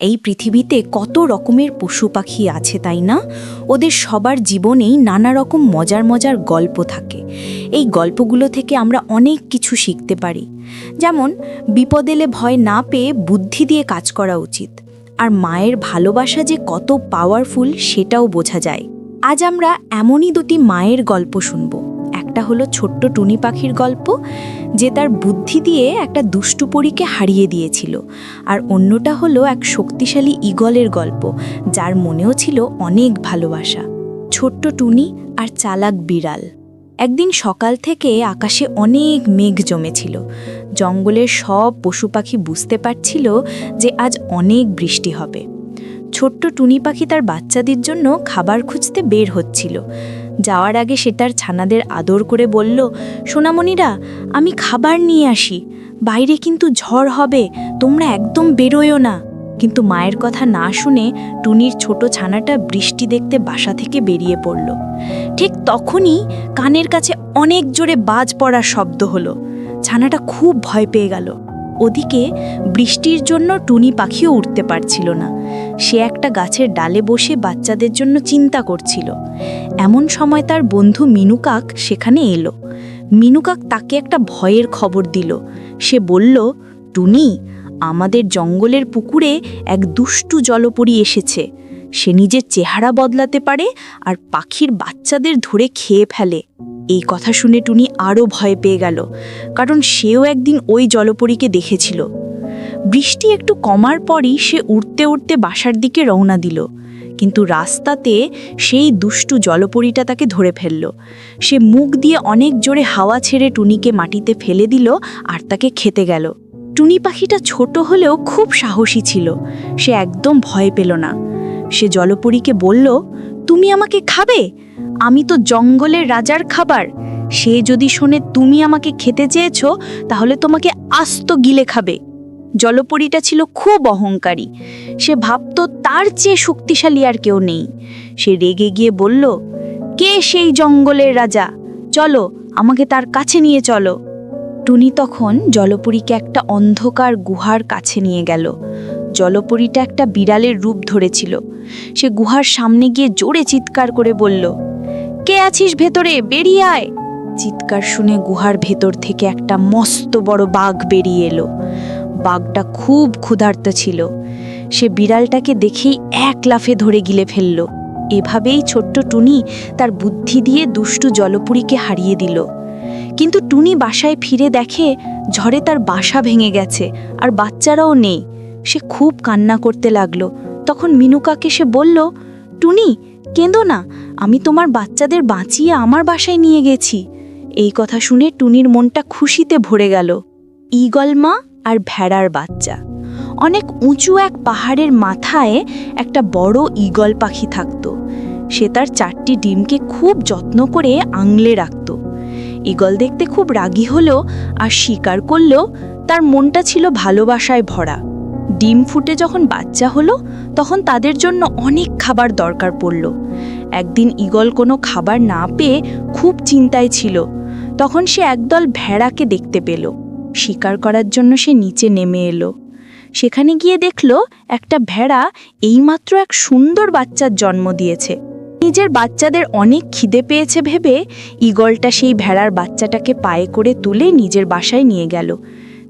এই পৃথিবীতে কত রকমের পশু পাখি আছে তাই না? ওদের সবার জীবনেই নানা রকম মজার মজার গল্প থাকে। এই গল্পগুলো থেকে আমরা অনেক কিছু শিখতে পারি। যেমন, বিপদ এলে ভয় না পেয়ে বুদ্ধি দিয়ে কাজ করা উচিত। আর মায়ের ভালোবাসা যে কত পাওয়ারফুল সেটাও বোঝা যায়। আজ আমরা এমনই দুটি মায়ের গল্প শুনব। একটা হলো ছোট্ট টুনি পাখির গল্প, যে তার বুদ্ধি দিয়ে একটা দুষ্টু পরীকে হারিয়ে দিয়েছিল। আর অন্যটা হলো এক শক্তিশালী ঈগলের গল্প, যার মনেও ছিল অনেক ভালোবাসা। ছোট্ট টুনি আর চালাক বিড়াল। একদিন সকাল থেকে আকাশে অনেক মেঘ জমেছিল। জঙ্গলের সব পশু পাখি বুঝতে পারছিল যে আজ অনেক বৃষ্টি হবে। ছোট্ট টুনি পাখি তার বাচ্চাদের জন্য খাবার খুঁজতে বের হচ্ছিল। যাওয়ার আগে সে তার ছানাদের আদর করে বলল, সোনামণিরা, আমি খাবার নিয়ে আসি। বাইরে কিন্তু ঝড় হবে, তোমরা একদম বেরোয়ও না। কিন্তু মায়ের কথা না শুনে টুনির ছোট ছানাটা বৃষ্টি দেখতে বাসা থেকে বেরিয়ে পড়ল। ঠিক তখনই কানের কাছে অনেক জোরে বাজ পড়ার শব্দ হলো। ছানাটা খুব ভয় পেয়ে গেল। ওদিকে বৃষ্টির জন্য টুনি পাখিও উঠতে পারছিল না। সে একটা গাছের ডালে বসে বাচ্চাদের জন্য চিন্তা করছিল। এমন সময় তার বন্ধু মিনুকাক সেখানে এলো। মিনুকাক তাকে একটা ভয়ের খবর দিল। সে বলল, টুনি, আমাদের জঙ্গলের পুকুরে এক দুষ্টু জলপরি এসেছে। সে নিজের চেহারা বদলাতে পারে আর পাখির বাচ্চাদের ধরে খেয়ে ফেলে। এই কথা শুনে টুনি আরও ভয় পেয়ে গেল, কারণ সেও একদিন ওই জলপরীকে দেখেছিল। বৃষ্টি একটু কমার পরই সে উড়তে উড়তে বাসার দিকে রওনা দিল, কিন্তু রাস্তাতে সেই দুষ্টু জলপরীটা তাকে ধরে ফেলল। সে মুখ দিয়ে অনেক জোরে হাওয়া ছেড়ে টুনিকে মাটিতে ফেলে দিল আর তাকে খেতে গেল। টুনি পাখিটা ছোট হলেও খুব সাহসী ছিল, সে একদম ভয় পেল না। সে জলপরীকে বলল তুমি আমাকে খাবে? আমি তো জঙ্গলের রাজার খাবার। সে যদি শোনে তুমি আমাকে খেতে চেয়েছ, তাহলে তোমাকে আস্ত গিলে খাবে। জলপরীটা ছিল খুব অহংকারী। সে ভাবত তার চেয়ে শক্তিশালী আর কেউ নেই। সে রেগে গিয়ে বলল, কে সেই জঙ্গলের রাজা? চলো, আমাকে তার কাছে নিয়ে চলো। টুনি তখন জলপরীকে একটা অন্ধকার গুহার কাছে নিয়ে গেল। জলপরীটা একটা বিড়ালের রূপ ধরেছিল। সে গুহার সামনে গিয়ে জোরে চিৎকার করে বলল, কে আছিস ভেতরে? বেরিয়ে আয়! চিৎকার শুনে গুহার ভেতর থেকে একটা মস্ত বড় বাঘ বেরিয়ে এলো। বাঘটা খুব ক্ষুধার্ত ছিল। সে বিড়ালটাকে দেখেই এক লাফে ধরে গিলে ফেলল। এভাবেই ছোট্ট টুনি তার বুদ্ধি দিয়ে দুষ্টু জলপুরীকে হারিয়ে দিল। কিন্তু টুনি বাসায় ফিরে দেখে ঝড়ে তার বাসা ভেঙে গেছে, আর বাচ্চারাও নেই। সে খুব কান্না করতে লাগল। তখন মিনুকাকে সে বলল, টুনি, কেঁদো না, আমি তোমার বাচ্চাদের বাঁচিয়ে আমার বাসায় নিয়ে গেছি। এই কথা শুনে টুনির মনটা খুশিতে ভরে গেল। ঈগল মা আর ভেড়ার বাচ্চা। অনেক উঁচু এক পাহাড়ের মাথায় একটা বড় ঈগল পাখি থাকত। সে তার চারটি ডিমকে খুব যত্ন করে আংলে রাখত। ঈগল দেখতে খুব রাগী হলেও আর শিকার করলেও তার মনটা ছিল ভালোবাসায় ভরা। ডিম ফুটে যখন বাচ্চা হলো, তখন তাদের জন্য অনেক খাবার দরকার পড়ল। একদিন ঈগল কোনো খাবার না পেয়ে খুব চিন্তায় ছিল। তখন সে একদল ভেড়াকে দেখতে পেল। শিকার করার জন্য সে নিচে নেমে এলো। সেখানে গিয়ে দেখল, একটা ভেড়া এইমাত্র এক সুন্দর বাচ্চার জন্ম দিয়েছে। নিজের বাচ্চাদের অনেক খিদে পেয়েছে ভেবে, ঈগলটা সেই ভেড়ার বাচ্চাটাকে পায়ে করে তুলে নিজের বাসায় নিয়ে গেল।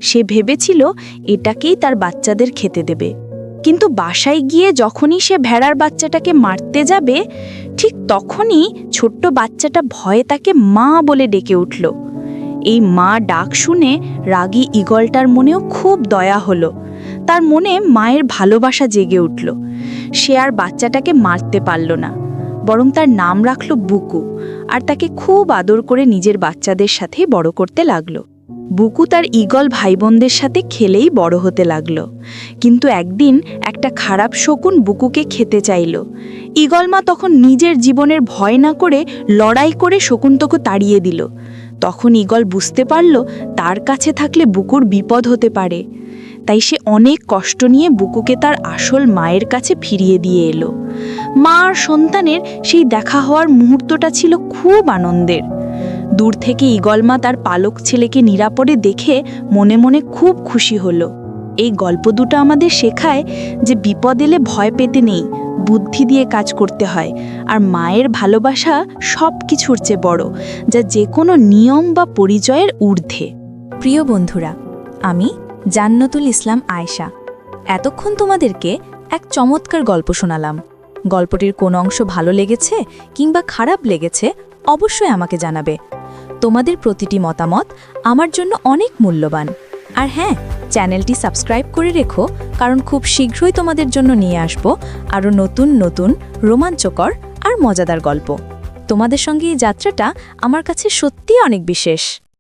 সে ভেবেছিল এটাকেই তার বাচ্চাদের খেতে দেবে। কিন্তু বাসায় গিয়ে যখনই সে ভেড়ার বাচ্চাটাকে মারতে যাবে, ঠিক তখনই ছোট্ট বাচ্চাটা ভয়ে তাকে মা বলে ডেকে উঠল। এই মা ডাক শুনে রাগী ঈগলটার মনেও খুব দয়া হলো। তার মনে মায়ের ভালোবাসা জেগে উঠল। সে আর বাচ্চাটাকে মারতে পারল না, বরং তার নাম রাখল বুকু, আর তাকে খুব আদর করে নিজের বাচ্চাদের সাথে বড় করতে লাগল। বুকু তার ঈগল ভাইবোনদের সাথে খেলেই বড় হতে লাগল। কিন্তু একদিন একটা খারাপ শকুন বুকুকে খেতে চাইল। ঈগল মা তখন নিজের জীবনের ভয় না করে লড়াই করে শকুন্তকে তাড়িয়ে দিল। তখন ঈগল বুঝতে পারল তার কাছে থাকলে বুকুর বিপদ হতে পারে। তাই সে অনেক কষ্ট নিয়ে বুকুকে তার আসল মায়ের কাছে ফিরিয়ে দিয়ে এলো। মা আর সন্তানের সেই দেখা হওয়ার মুহূর্তটা ছিল খুব আনন্দের। দূর থেকে ঈগলমা তার পালক ছেলেকে নিরাপদে দেখে মনে মনে খুব খুশি হলো। এই গল্প দুটো আমাদের শেখায় যে বিপদ এলে ভয় পেতে নেই, বুদ্ধি দিয়ে কাজ করতে হয়, আর মায়ের ভালোবাসা সব কিছুর চেয়ে বড়, যা যে কোনো নিয়ম বা পরিচয়ের ঊর্ধ্বে। প্রিয় বন্ধুরা, আমি জান্নতুল ইসলাম আয়েশা। এতক্ষণ তোমাদেরকে এক চমৎকার গল্প শোনালাম। গল্পটির কোন অংশ ভালো লেগেছে কিংবা খারাপ লেগেছে অবশ্যই আমাকে জানাবে। তোমাদের প্রতিটি মতামত আমার জন্য অনেক মূল্যবান। আর হ্যাঁ চ্যানেলটি সাবস্ক্রাইব করে রেখো, কারণ খুব শীঘ্রই তোমাদের জন্য নিয়ে আসব আরও নতুন নতুন রোমাঞ্চকর আর মজাদার গল্প। তোমাদের সঙ্গে এই যাত্রাটা আমার কাছে সত্যি অনেক বিশেষ।